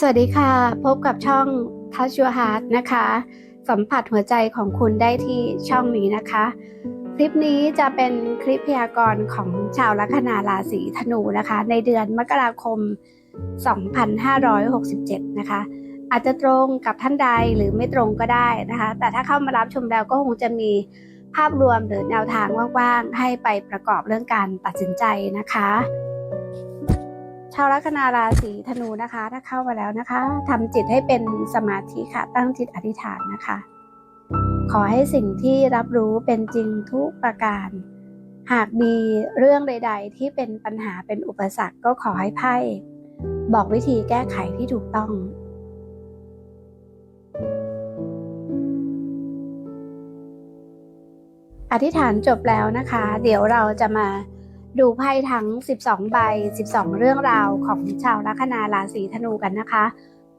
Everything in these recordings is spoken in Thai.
สวัสดีค่ะ พบกับช่อง Touch Your Heart นะคะ สัมผัสหัวใจของคุณได้ที่ช่องนี้นะคะ คลิปนี้จะเป็นคลิปพยากรณ์ของชาวลัคนาราศีธนูนะคะ ในเดือนมกราคม 2567 นะคะ อาจจะตรงกับท่านใดหรือไม่ตรงก็ได้นะคะ แต่ถ้าเข้ามารับชมแล้วก็คงจะมีภาพรวมหรือแนวทางว่างๆ ให้ไปประกอบเรื่องการตัดสินใจนะคะ ชาวลัคนาราศีธนูนะคะ ถ้าเข้ามาแล้วนะคะทำจิตให้เป็นสมาธิค่ะ ตั้งจิตอธิษฐานนะคะ ขอให้สิ่งที่รับรู้เป็นจริงทุกประการ หากมีเรื่องใด ๆ ที่เป็นปัญหาเป็นอุปสรรคก็ขอให้ไพ่บอกวิธีแก้ไขที่ถูกต้องอธิษฐานจบแล้วนะคะ เดี๋ยวเราจะมา ดูไพ่ทั้ง 12 ใบ 12 เรื่องราวของชาวลัคนาราศีธนูกันนะคะ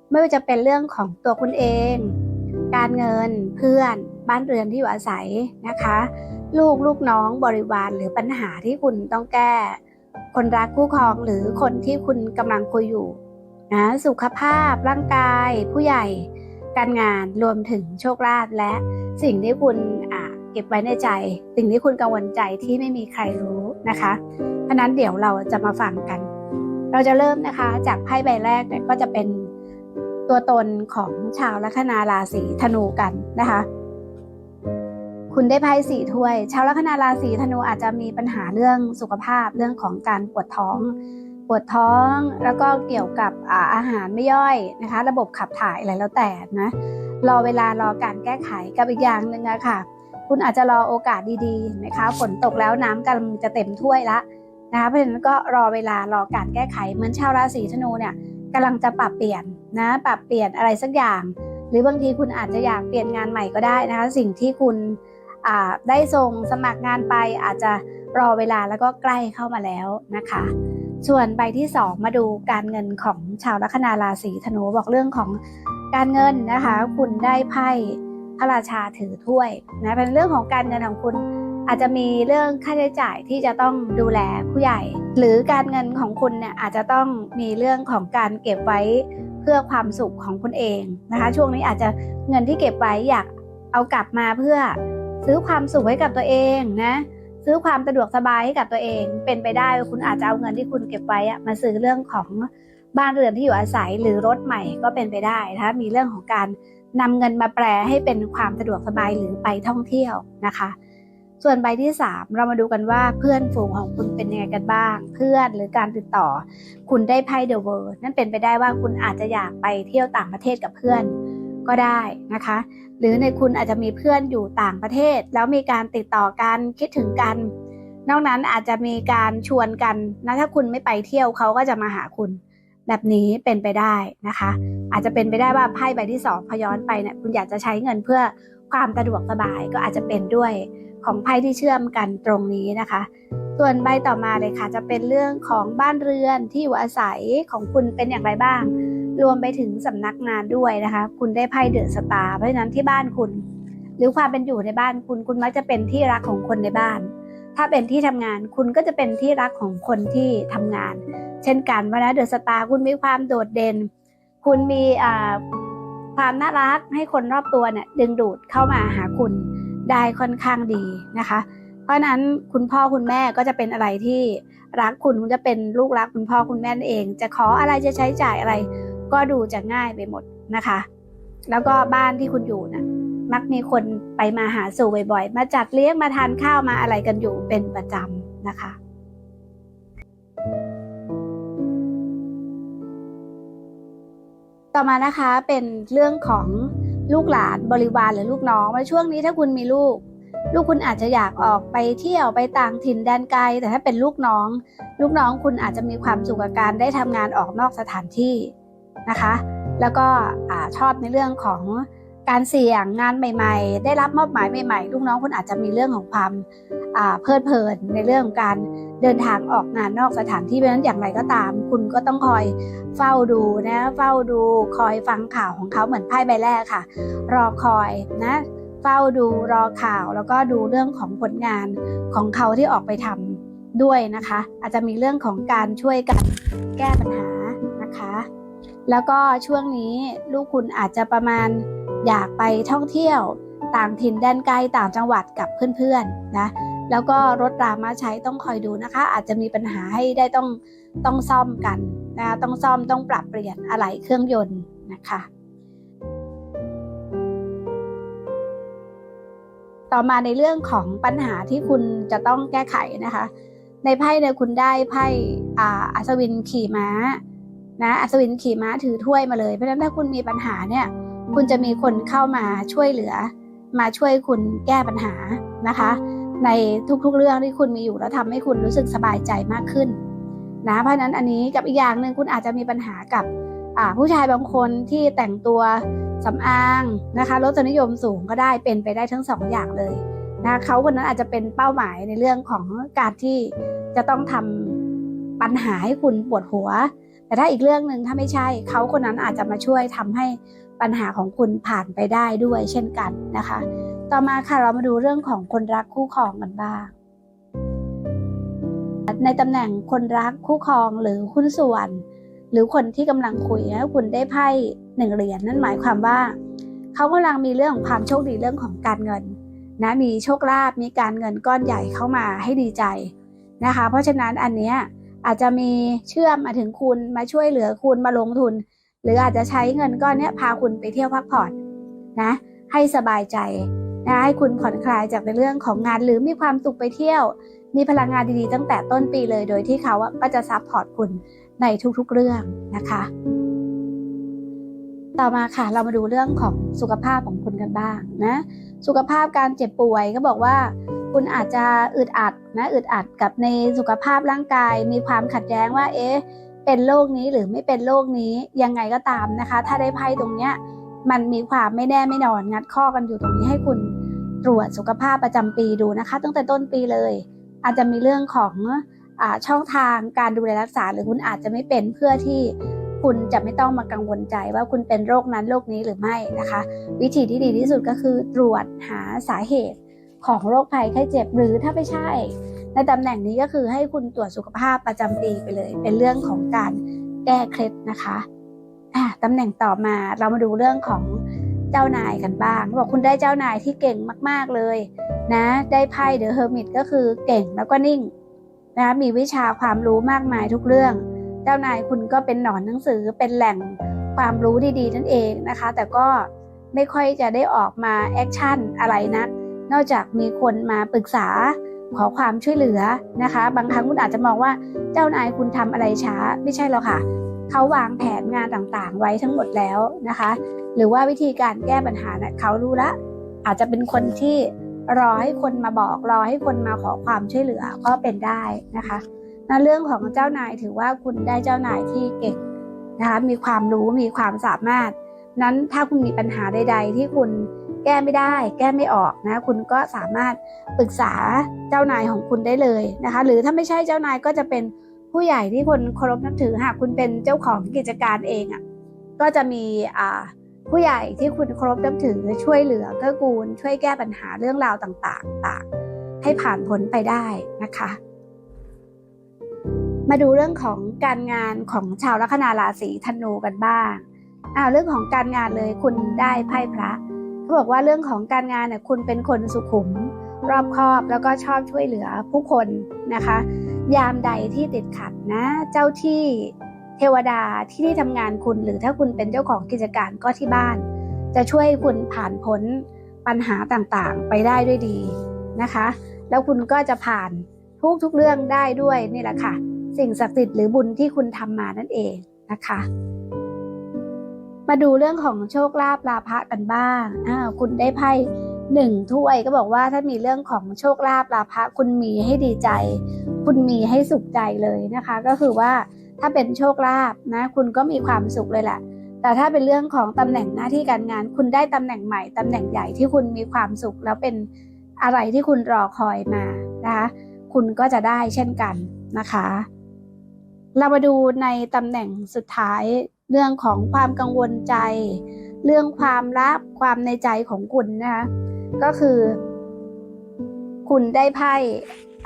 ไม่ว่าจะเป็นเรื่องของตัวคุณเอง การเงินเพื่อนบ้านเรือนที่อยู่อาศัยนะคะ ลูกลูกน้องบริวารหรือปัญหาที่คุณต้องแก้ คนรักคู่ครองหรือคนที่คุณกำลังคุยอยู่นะสุขภาพร่างกาย ผู้ใหญ่ การงานรวมถึงโชคลาภและสิ่งที่คุณ ก็บไว้ในใจ สิ่งที่คุณกังวลใจที่ไม่มีใครรู้นะคะเพราะนั้นเดี๋ยวเราจะมาฟังกัน เราจะเริ่มนะคะจากไพ่ใบแรกเนี่ยก็จะเป็นตัวตนของชาวลัคนาราศีธนูกันนะคะ คุณได้ไพ่สี่ถ้วย ชาวลัคนาราศีธนูอาจจะมีปัญหาเรื่องสุขภาพเรื่องของการปวดท้อง ปวดท้องแล้วก็เกี่ยวกับอาอาหารไม่ย่อยนะคะ ระบบขับถ่ายอะไรแล้วแต่นะรอเวลารอการแก้ไขกับอีกอย่างหนึ่งอะค่ะ คุณอาจจะรอโอกาสดีๆนะคะฝนตกแล้วน้ำกำลังจะเต็มถ้วยละนะคะเพราะฉะนั้นก็รอเวลารอการแก้ไขเหมือนชาวราศีธนูเนี่ยกำลังจะปรับเปลี่ยนนะปรับเปลี่ยนอะไรสักอย่าง หรือบางทีคุณอาจจะอยากเปลี่ยนงานใหม่ก็ได้นะคะสิ่งที่คุณได้ส่งสมัครงานไปอาจจะรอเวลาแล้วก็ใกล้เข้ามาแล้วนะคะ ส่วนใบที่ 2 มาดูการเงินของชาวลัคนาราศีธนูบอกเรื่องของการเงินนะคะ คุณได้ไพ่ พระราชาถือถ้วยนะเป็นเรื่องของการเงินของคุณอาจจะมีเรื่องค่าใช้จ่ายที่จะต้องดูแลผู้ใหญ่ หรือการเงินของคุณเนี่ยอาจจะต้องมีเรื่องของการเก็บไว้เพื่อความสุขของคุณเองนะคะ ช่วงนี้อาจจะเงินที่เก็บไว้อยากเอากลับมาเพื่อซื้อความสุขให้กับตัวเองนะซื้อความสะดวกสบายให้กับตัวเอง เป็นไปได้คุณอาจจะเอาเงินที่คุณเก็บไว้มาซื้อเรื่องของบ้านเรือนที่อยู่อาศัยหรือรถใหม่ก็เป็นไปได้นะคะมีเรื่องของการ นำเงินมาแปลให้เป็นความสะดวกสบายหรือไปท่องเที่ยวนะคะ ส่วนใบที่ 3 เรามาดูกันว่าเพื่อนฝูงของคุณเป็นยังไงกันบ้าง เพื่อนหรือการติดต่อ คุณได้ไพ่เดอะเวิร์นั่นเป็นไปได้ว่าคุณอาจจะอยากไปเที่ยวต่างประเทศกับเพื่อนก็ได้นะคะ หรือในคุณอาจจะมีเพื่อนอยู่ต่างประเทศ แล้วมีการติดต่อกันคิดถึงกัน นอกนั้นอาจจะมีการชวนกันนะถ้าคุณไม่ไปเที่ยวเขาก็จะมาหาคุณ แบบนี้เป็นไปได้นะคะ อาจจะเป็นไปได้ว่าไพ่ใบที่สองพย้อนไปเนี่ยคุณอยากจะใช้เงินเพื่อความสะดวกสบายก็อาจจะเป็นด้วยของไพ่ที่เชื่อมกันตรงนี้นะคะ ส่วนใบต่อมาเลยค่ะจะเป็นเรื่องของบ้านเรือนที่อยู่อาศัยของคุณเป็นอย่างไรบ้าง รวมไปถึงสำนักงานด้วยนะคะ คุณได้ไพ่เดอะสตาร์เพราะฉะนั้นที่บ้านคุณ หรือความเป็นอยู่ในบ้านคุณคุณมักจะเป็นที่รักของคนในบ้าน ถ้าเป็นที่ทำงานคุณก็จะเป็นที่รักของคนที่ทำงาน เช่นกันว่านะเดอะสตาร์คุณมีความโดดเด่น คุณมีความน่ารักให้คนรอบตัวเนี่ยดึงดูดเข้ามาหาคุณได้ค่อนข้างดีนะคะ เพราะนั้นคุณพ่อคุณแม่ก็จะเป็นอะไรที่รักคุณคุณจะเป็นลูกรักคุณพ่อคุณแม่เอง จะขออะไรจะใช้จ่ายอะไร ก็ดูจะง่ายไปหมดนะคะ แล้วก็บ้านที่คุณอยู่นะ มักมีคนไปมาหาสู่บ่อยๆ มาจัดเลี้ยงมาทานข้าวมาอะไรกันอยู่เป็นประจำนะคะ ต่อมานะคะเป็นเรื่องของลูกหลานบริวารหรือลูกน้องในช่วงนี้ถ้าคุณมีลูก ลูกคุณอาจจะอยากออกไปเที่ยวไปต่างถิ่นแดนไกล แต่ถ้าเป็นลูกน้อง ลูกน้องคุณอาจจะมีความสุขกับการได้ทำงานออกนอกสถานที่นะคะ แล้วก็ชอบในเรื่องของ การเสี่ยงงานใหม่ ๆ ได้รับมอบหมายใหม่ๆ ลูกน้องคุณอาจจะมีเรื่องของความเพลิดเพลินในเรื่องของการเดินทางออกงานนอกสถานที่เพราะฉะนั้นอย่างไรก็ตาม คุณก็ต้องคอยเฝ้าดูนะเฝ้าดูคอยฟังข่าวของเขาเหมือนไพ่ใบแรกค่ะ รอคอยนะเฝ้าดูรอข่าวแล้วก็ดูเรื่องของผลงานของเขาที่ออกไปทำด้วยนะคะ อาจจะมีเรื่องของการช่วยกันแก้ปัญหานะคะ แล้วก็ช่วงนี้ลูกคุณอาจจะประมาณ อยากไปท่องเที่ยวต่างถิ่นแดนไกลต่างจังหวัดกับเพื่อนๆนะแล้วก็รถรามาใช้ต้องคอยดูนะคะ อาจจะมีปัญหาให้ได้ต้องต้องซ่อมกันนะต้องซ่อมต้องปรับเปลี่ยนอะไหล่เครื่องยนต์นะคะต่อมาในเรื่องของปัญหาที่คุณจะต้องแก้ไขนะคะ ในไพ่เนี่ยคุณได้ไพ่อาอัศวินขี่ม้านะอัศวินขี่ม้าถือถ้วยมาเลยเพราะฉะนั้นถ้าคุณมีปัญหาเนี่ย คุณจะมีคนเข้ามาช่วยเหลือ มาช่วยคุณแก้ปัญหานะคะ ในทุกๆเรื่องที่คุณมีอยู่แล้วทำให้คุณรู้สึกสบายใจมากขึ้นนะเพราะนั้นอันนี้กับอีกอย่างหนึ่งคุณอาจจะมีปัญหากับผู้ชายบางคนที่แต่งตัวสำอางนะคะรสนิยมสูงก็ได้เป็นไปได้ทั้งสองอย่างเลยนะเขาคนนั้นอาจจะเป็นเป้าหมายในเรื่องของการที่จะต้องทำปัญหาให้คุณปวดหัว แต่ถ้าอีกเรื่องหนึ่งถ้าไม่ใช่เขาคนนั้นอาจจะมาช่วยทำให้ปัญหาของคุณผ่านไปได้ด้วยเช่นกันนะคะ ต่อมาค่ะเรามาดูเรื่องของคนรักคู่ครองกันบ้าง ในตำแหน่งคนรักคู่ครองหรือหุ้นส่วน หรือคนที่กำลังคุยนะคุณได้ไพ่หนึ่งเหรียญนั่นหมายความว่า เขากำลังมีเรื่องของความโชคดีเรื่องของการเงินนะมีโชคลาภมีการเงินก้อนใหญ่เข้ามาให้ดีใจนะคะ เพราะฉะนั้นอันเนี้ย อาจจะมีเชื่อมมาถึงคุณมาช่วยเหลือคุณมาลงทุน หรืออาจจะใช้เงินก้อนนี้พาคุณไปเที่ยวพักผ่อนนะให้สบายใจนะให้คุณผ่อนคลายจากในเรื่องของงานหรือมีความสุขไปเที่ยว มีพลังงานดีๆ ตั้งแต่ต้นปีเลย โดยที่เขาก็จะซัพพอร์ตคุณในทุกๆเรื่องนะคะ ต่อมาค่ะเรามาดูเรื่องของสุขภาพของคุณกันบ้างนะสุขภาพการเจ็บป่วยก็บอกว่า คุณอาจจะอึดอัดนะอึดอัดกับในสุขภาพร่างกาย มีความขัดแย้งว่า เอ๊ะเป็นโรคนี้หรือไม่เป็นโรคนี้ยังไงก็ตามนะคะ ถ้าได้ไพ่ตรงเนี้ยมันมีความไม่แน่ไม่นอนงัดข้อกันอยู่ตรงนี้ให้คุณตรวจสุขภาพประจำปีดูนะคะ ตั้งแต่ต้นปีเลย อาจจะมีเรื่องของอาช่องทางการดูแลรักษาหรือคุณอาจจะไม่เป็นเพื่อที่ คุณจะไม่ต้องมากังวลใจว่าคุณเป็นโรคนั้นโรคนี้หรือไม่นะคะ วิธีที่ดีที่สุดก็คือตรวจหาสาเหตุของโรคภัยไข้เจ็บหรือถ้าไม่ใช่ ในตำแหน่งนี้ก็คือให้คุณตรวจสุขภาพประจำปีไปเลย เป็นเรื่องของการแก้เคล็ดนะคะะตำแหน่งต่อมาเรามาดูเรื่องของเจ้านายกันบ้างบอกคุณได้เจ้านายที่เก่งมาก ๆเลย นะ ได้ไพ่เดอะเฮอร์มิตก็คือเก่งแล้วก็นิ่งนะมีวิชาความรู้มากมายทุกเรื่อง เจ้านายคุณก็เป็นหนอนหนังสือเป็นแหล่งความรู้ดีๆนั่นเองนะคะ แต่ก็ไม่ค่อยจะได้ออกมาแอคชั่นอะไรนักนอกจากมีคนมาปรึกษาขอความช่วยเหลือนะคะ บางครั้งคุณอาจจะมองว่าเจ้านายคุณทำอะไรช้าไม่ใช่หรอกค่ะเขาวางแผนงานต่างๆ ไว้ทั้งหมดแล้วนะคะ หรือว่าวิธีการแก้ปัญหาเนี่ยเขารู้ละอาจจะเป็นคนที่รอให้คนมาบอกรอให้คนมาขอความช่วยเหลือก็เป็นได้นะคะ ในเรื่องของเจ้านายถือว่าคุณได้เจ้านายที่เก่งนะคะมีความรู้มีความสามารถ นั้นถ้าคุณมีปัญหาใด ๆ ที่คุณแก้ไม่ได้ แก้ไม่ออกนะ คุณก็สามารถปรึกษาเจ้านายของคุณได้เลยนะคะ หรือถ้าไม่ใช่เจ้านายก็จะเป็นผู้ใหญ่ที่คนเคารพนับถือหากคุณเป็นเจ้าของกิจการเองอะ่ะก็จะมีอ่าผู้ใหญ่ที่คุณเคารพนับถือช่วยเหลือเกื้อกูล ช่วยแก้ปัญหาเรื่องราวต่างๆต่างให้ผ่านพ้นไปได้นะคะ มาดูเรื่องของการงานของชาวลัคนาราศีธนูกันบ้างอ้าวเรื่องของการงานเลยคุณได้ไพ่พระเขาบอกว่าเรื่องของการงานเนี่ยคุณเป็นคนสุขุม รอบคอบแล้วก็ชอบช่วยเหลือผู้คนนะคะ ยามใดที่ติดขัดนะ เจ้าที่เทวดาที่ที่ทำงานคุณ หรือถ้าคุณเป็นเจ้าของกิจการก็ที่บ้าน จะช่วยคุณผ่านพ้นปัญหาต่างๆ ไปได้ด้วยดีนะคะ แล้วคุณก็จะผ่านทุกทุกเรื่องได้ด้วยนี่แหละค่ะ สิ่งศักดิ์สิทธิ์หรือบุญที่คุณทำมานั่นเองนะคะ มาดูเรื่องของโชคลาภลาภะกันบ้างอ้าวคุณได้ไพ่หนึ่งถ้วยก็บอกว่าถ้ามีเรื่องของโชคลาภลาภะคุณมีให้ดีใจ คุณมีให้สุขใจเลยนะคะ ก็คือว่าถ้าเป็นโชคลาภนะ คุณก็มีความสุขเลยแหละแต่ถ้าเป็นเรื่องของตำแหน่งหน้าที่การงาน คุณได้ตำแหน่งใหม่ตำแหน่งใหญ่ที่คุณมีความสุข แล้วเป็นอะไรที่คุณรอคอยมานะคะคุณก็จะได้เช่นกันนะคะ เรามาดูในตำแหน่งสุดท้ายเรื่องของความกังวลใจ เรื่องความลับความในใจของคุณนะคะก็คือ คุณได้ไพ่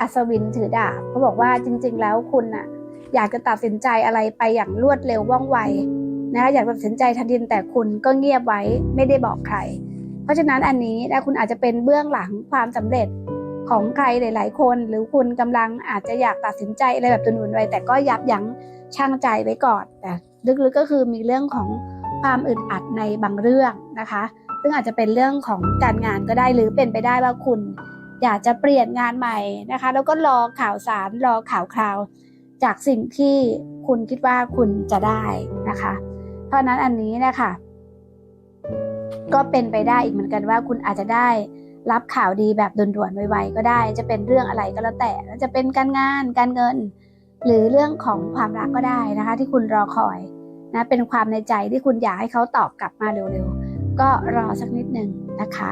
อัศวินถือดาบเขาบอกว่าจริง ๆ แล้วคุณน่ะอยากจะตัดสินใจอะไรไปอย่างรวดเร็วว่องไวนะอยากตัดสินใจทันทีแต่คุณก็เงียบไว้ไม่ได้บอกใคร เพราะฉะนั้นอันนี้นะคุณอาจจะเป็นเบื้องหลังความสำเร็จ ของใครหลาย ๆ คน หรือคุณกำลังอาจจะอยากตัดสินใจอะไรแบบตุนุนไว้ แต่ก็ยับยั้งชั่งใจไว้ก่อนแต่ลึกๆก็คือมีเรื่องของความอึดอัดในบางเรื่องนะคะ ซึ่งอาจจะเป็นเรื่องของการงานก็ได้หรือเป็นไปได้ว่าคุณ อยากจะเปลี่ยนงานใหม่นะคะ แล้วก็รอข่าวสารรอข่าวคราว จากสิ่งที่คุณคิดว่าคุณจะได้นะคะ เพราะนั้นอันนี้นะคะก็เป็นไปได้อีกเหมือนกันว่าคุณอาจจะได้ รับข่าวดีแบบด่วนๆไวๆก็ได้ จะเป็นเรื่องอะไรก็แล้วแต่จะเป็นการงานการเงิน หรือเรื่องของความรักก็ได้นะคะ ที่คุณรอคอยนะเป็นความในใจที่คุณอยากให้เขาตอบกลับมาเร็วๆ ก็รอสักนิดหนึ่งนะคะ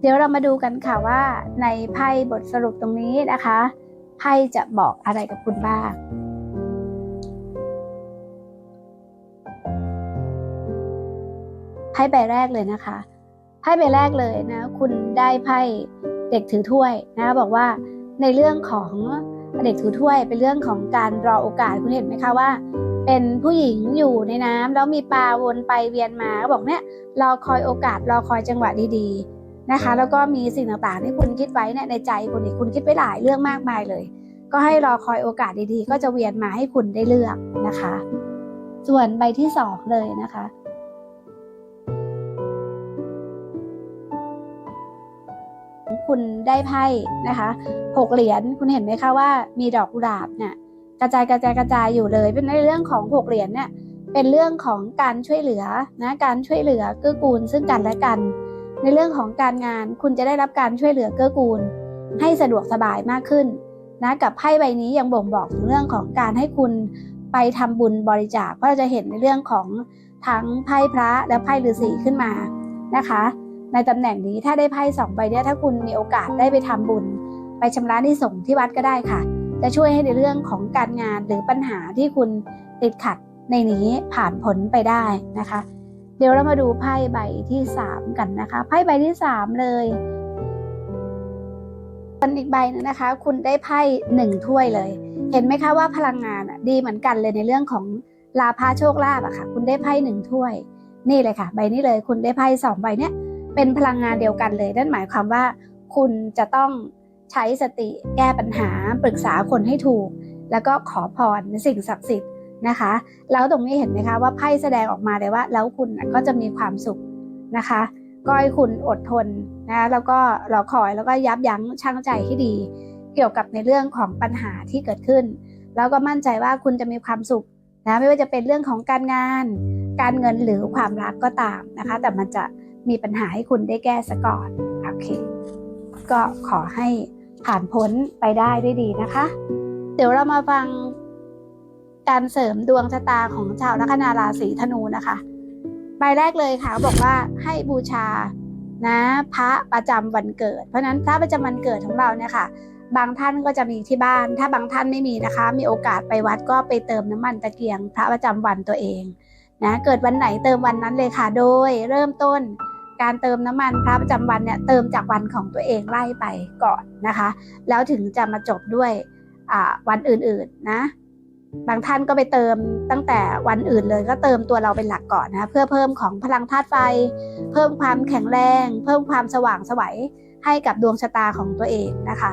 เดี๋ยวเรามาดูกันค่ะว่าในไพ่บทสรุปตรงนี้นะคะไพ่จะบอกอะไรกับคุณบ้างไพ่ใบแรกเลยนะคะไพ่ใบแรกเลยนะคุณได้ไพ่เด็กถือถ้วยนะบอกว่าในเรื่องของเด็กถือถ้วยเป็นเรื่องของการรอโอกาสคุณเห็นไหมคะว่า เป็นผู้หญิงอยู่ในน้ำแล้วมีปลาวนไปเวียนมาก็บอกเนี่ยรอคอยโอกาสรอคอยจังหวะดีๆนะคะ แล้วก็มีสิ่งต่างๆที่คุณคิดไว้เนี่ยในใจคุณนี่คุณคิดไว้หลายเรื่องมากมายเลย ก็ให้รอคอยโอกาสดีๆ ก็จะเวียนมาให้คุณได้เลือกนะคะ ส่วนใบที่สองเลยนะคะ คุณได้ไพ่นะคะหกเหรียญคุณเห็นไหมคะว่ามีดอกกุหลาบเนี่ยกระจายกระจายกระจายอยู่เลย เป็นในเรื่องของหกเหรียญเนี่ยเป็นเรื่องของการช่วยเหลือนะการช่วยเหลือเกื้อกูลซึ่งกันและกัน ในเรื่องของการงานคุณจะได้รับการช่วยเหลือเกื้อกูล ให้สะดวกสบายมากขึ้นนะกับไพ่ใบนี้ยังบ่งบอกถึงเรื่องของการให้คุณไปทำบุญบริจาคเพราะเราจะเห็นในเรื่องของทั้งไพ่พระและไพ่ฤาษีขึ้นมานะคะ ในตำแหน่งนี้ถ้าได้ไพ่สองใบเนี้ยถ้าคุณมีโอกาสได้ไปทำบุญ ไปชำระนี้ส่งที่วัดก็ได้ค่ะ จะช่วยให้ในเรื่องของการงานหรือปัญหาที่คุณติดขัดในนี้ผ่านผลไปได้นะคะ เดี๋ยวเรามาดูไพ่ใบที่สามกันนะคะไพ่ใบที่สามเลยส่วนอีกใบหนึงนะคะ คุณได้ไพ่หนึ่งถ้วยเลย เห็นไหมคะว่าพลังงานดีเหมือนกันเลยในเรื่องของลาภาโชคลาภอะค่ะ คุณได้ไพ่หนึ่งถ้วย นี่เลยค่ะ ใบนี้เลย คุณได้ไพ่สองใบเนี้ย เป็นพลังงานเดียวกันเลย นั่นหมายความว่า คุณจะต้องใช้สติแก้ปัญหาปรึกษาคนให้ถูก แล้วก็ขอพรสิ่งศักดิ์สิทธิ์นะคะ แล้วตรงนี้เห็นไหมคะว่าไพ่แสดงออกมาเลยว่า แล้วคุณก็จะมีความสุขนะคะก็ให้คุณอดทนนะแล้วก็รอคอยแล้วก็ยับยั้งชั่งใจให้ดี เกี่ยวกับในเรื่องของปัญหาที่เกิดขึ้น แล้วก็มั่นใจว่าคุณจะมีความสุขนะไม่ว่าจะเป็นเรื่องของการงาน การเงินหรือความรักก็ตามนะคะ แต่มันจะ มีปัญหาให้คุณได้แก้ซะก่อน โอเค ก็ขอให้ผ่านพ้นไปได้ด้วยดีนะคะ เดี๋ยวเรามาฟังการเสริมดวงชะตาของชาวลัคนาราศีธนูนะคะ ใบแรกเลยค่ะบอกว่าให้บูชานะพระประจำวันเกิด เพราะฉะนั้นพระประจำวันเกิดของเราเนี่ยค่ะ บางท่านก็จะมีที่บ้าน ถ้าบางท่านไม่มีนะคะ มีโอกาสไปวัดก็ไปเติมน้ำมันตะเกียง พระประจำวันตัวเองนะเกิดวันไหนเติมวันนั้นเลยค่ะ โดยเริ่มต้น การเติมน้ำมันพระประจำวันเนี่ยเติมจากวันของตัวเองไล่ไปก่อนนะคะ แล้วถึงจะมาจบด้วยวันอื่นๆนะบางท่านก็ไปเติมตั้งแต่วันอื่นเลยก็เติมตัวเราเป็นหลักก่อนนะเพื่อเพิ่มของพลังธาตุไฟ เพิ่มความแข็งแรง เพิ่มความสว่างสวัยให้กับดวงชะตาของตัวเองนะคะ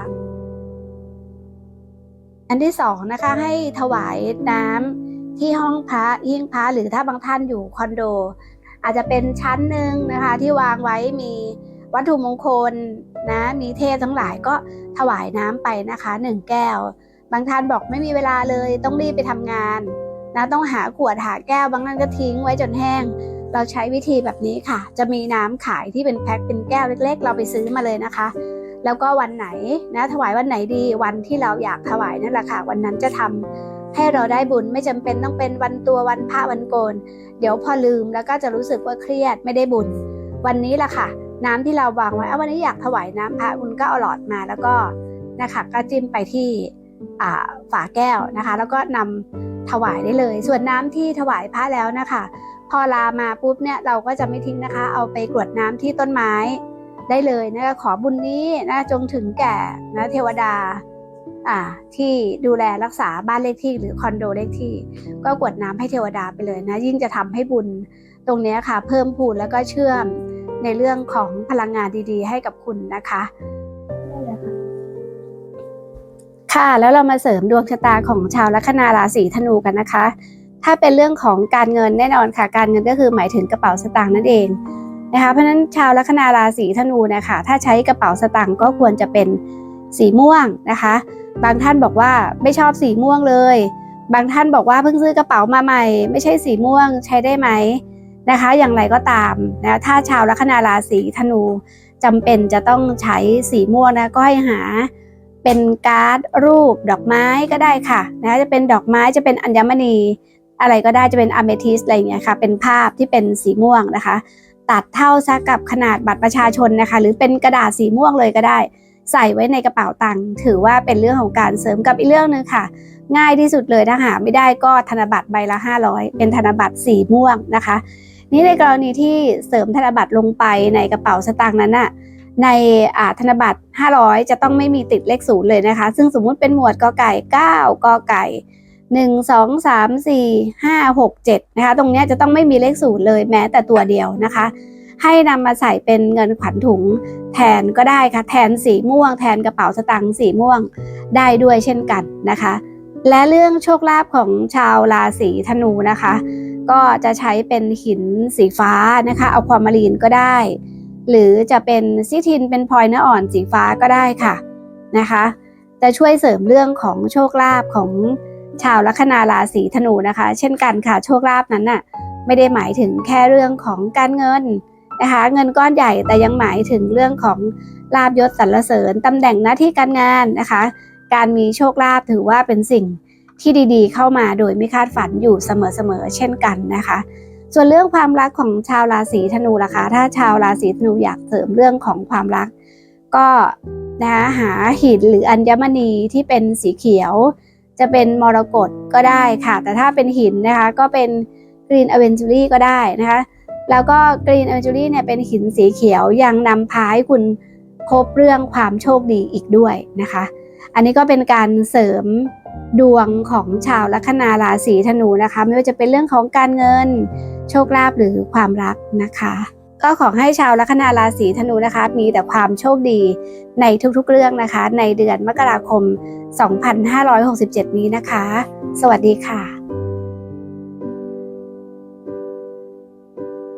อันที่สองนะคะให้ถวายน้ำที่ห้องพระยิ่งพระหรือถ้าบางท่านอยู่คอนโด อาจจะเป็นชั้นหนึ่งนะคะ ที่วางไว้มีวัตถุมงคลนะมีเทพทั้งหลายก็ถวายน้ำไปนะคะหนึ่งแก้ว บางท่านบอกไม่มีเวลาเลยต้องรีบไปทำงานนะต้องหาขวดหาแก้วบางท่านก็ทิ้งไว้จนแห้ง เราใช้วิธีแบบนี้ค่ะ จะมีน้ำขายที่เป็นแพ็คเป็นแก้วเล็ก ๆ เราไปซื้อมาเลยนะคะ แล้วก็วันไหนนะถวายวันไหนดีวันที่เราอยากถวายนั่นแหละค่ะวันนั้นจะทำให้เราได้บุญไม่จำเป็นต้องเป็นวันตัววันพระวันโกน เดี๋ยวพอลืมแล้วก็จะรู้สึกว่าเครียดไม่ได้บุญ วันนี้แหละค่ะ น้ำที่เราวางไว้เอาวันนี้อยากถวายน้ำพระคุณก็เอาหลอดมาแล้วก็นะคะก็จิ้มไปที่ฝาแก้วนะคะ แล้วก็นำถวายได้เลย ส่วนน้ำที่ถวายพระแล้วนะคะ พอลามาปุ๊บเนี่ยเราก็จะไม่ทิ้งนะคะ เอาไปกรวดน้ำที่ต้นไม้ ได้เลยนะขอบุญนี้นะจงถึงแก่นะเทวดาอ่าที่ดูแลรักษาบ้านเลขที่หรือคอนโดเลขที่ ก็กวดน้ำให้เทวดาไปเลยนะยิ่งจะทำให้บุญตรงนี้ค่ะ เพิ่มพูนแล้วก็เชื่อมในเรื่องของพลังงานดีๆ ให้กับคุณนะคะได้เลยค่ะค่ะแล้วเรามาเสริมดวงชะตาของชาวลัคนาราศีธนูกันนะคะ ถ้าเป็นเรื่องของการเงินแน่นอนค่ะ การเงินก็คือหมายถึงกระเป๋าสตางค์นั่นเอง นะคะเพราะฉะนั้นชาวลัคนาราศีธนูนะคะถ้าใช้กระเป๋าสตางค์ก็ควรจะเป็นสีม่วงนะคะ บางท่านบอกว่าไม่ชอบสีม่วงเลย บางท่านบอกว่าเพิ่งซื้อกระเป๋ามาใหม่ ไม่ใช่สีม่วงใช้ได้ไหมนะคะ อย่างไรก็ตามนะถ้าชาวลัคนาราศีธนูจำเป็นจะต้องใช้สีม่วงนะก็ให้หาเป็นการ์ดรูปดอกไม้ก็ได้ค่ะนะจะเป็นดอกไม้จะเป็นอัญมณี อะไรก็ได้จะเป็นอะเมทิสอะไรอย่างเงี้ยค่ะ เป็นภาพที่เป็นสีม่วงนะคะ ตัดเท่าซะกับขนาดบัตรประชาชนนะคะ หรือเป็นกระดาษสีม่วงเลยก็ได้ ใส่ไว้ในกระเป๋าตังค์ถือว่าเป็นเรื่องของการเสริมกับอีกเรื่องนึงค่ะ ง่ายที่สุดเลยถ้าหาไม่ได้ก็ธนบัตรใบละ 500 เป็นธนบัตรสีม่วงนะคะ นี่ในกรณีที่เสริมธนบัตรลงไปในกระเป๋าสตางค์นั้นน่ะในธนบัตร 500 จะต้องไม่มีติดเลขศูนย์เลยนะคะ ซึ่งสมมุติเป็นหมวดกอไก่ 9กอไก่ 1 2 3 4 5 6 7นะคะ ตรงนี้จะต้องไม่มีเลขศูนย์เลยแม้แต่ตัวเดียวนะคะ ให้นำมาใส่เป็นเงินขวัญถุงแทนก็ได้ค่ะ แทนสีม่วง แทนกระเป๋าสตางค์สีม่วงได้ด้วยเช่นกันนะคะ และเรื่องโชคลาภของชาวราศีธนูนะคะ ก็จะใช้เป็นหินสีฟ้านะคะ เอาความมารีนก็ได้ หรือจะเป็นซิทินเป็นพลอยเนื้ออ่อนสีฟ้าก็ได้ค่ะนะคะ จะช่วยเสริมเรื่องของโชคลาภของ ชาวลัคนาราศีธนูนะคะ เช่นกันค่ะโชคลาภนั้นน่ะไม่ได้หมายถึงแค่เรื่องของการเงินนะคะเงินก้อนใหญ่แต่ยังหมายถึงเรื่องของลาบยศสรรเสริญตำแหน่งหน้าที่การงานนะคะ การมีโชคลาภถือว่าเป็นสิ่งที่ดีๆ เข้ามาโดยไม่คาดฝันอยู่เสมอๆเช่นกันนะคะ ส่วนเรื่องความรักของชาวราศีธนูล่ะคะ ถ้าชาวราศีธนูอยากเสริมเรื่องของความรัก ก็นะคะหาหินหรืออัญมณีที่เป็นสีเขียว จะเป็นมรกตก็ได้ค่ะ แต่ถ้าเป็นหินนะคะก็เป็นกรีนอเวนจูรี่ก็ได้นะคะ แล้วก็กรีนอเวนจูรี่เนี่ยเป็นหินสีเขียวยังนำพาให้คุณพบเรื่องความโชคดีอีกด้วยนะคะ อันนี้ก็เป็นการเสริมดวงของชาวลัคนาราศีธนูนะคะ ไม่ว่าจะเป็นเรื่องของการเงิน โชคลาภหรือความรักนะคะ ก็ขอให้ชาวลัคนาราศีธนูนะคะ มีแต่ความโชคดีในทุกๆเรื่องนะคะ ในเดือนมกราคม 2567 นี้นะคะ สวัสดีค่ะ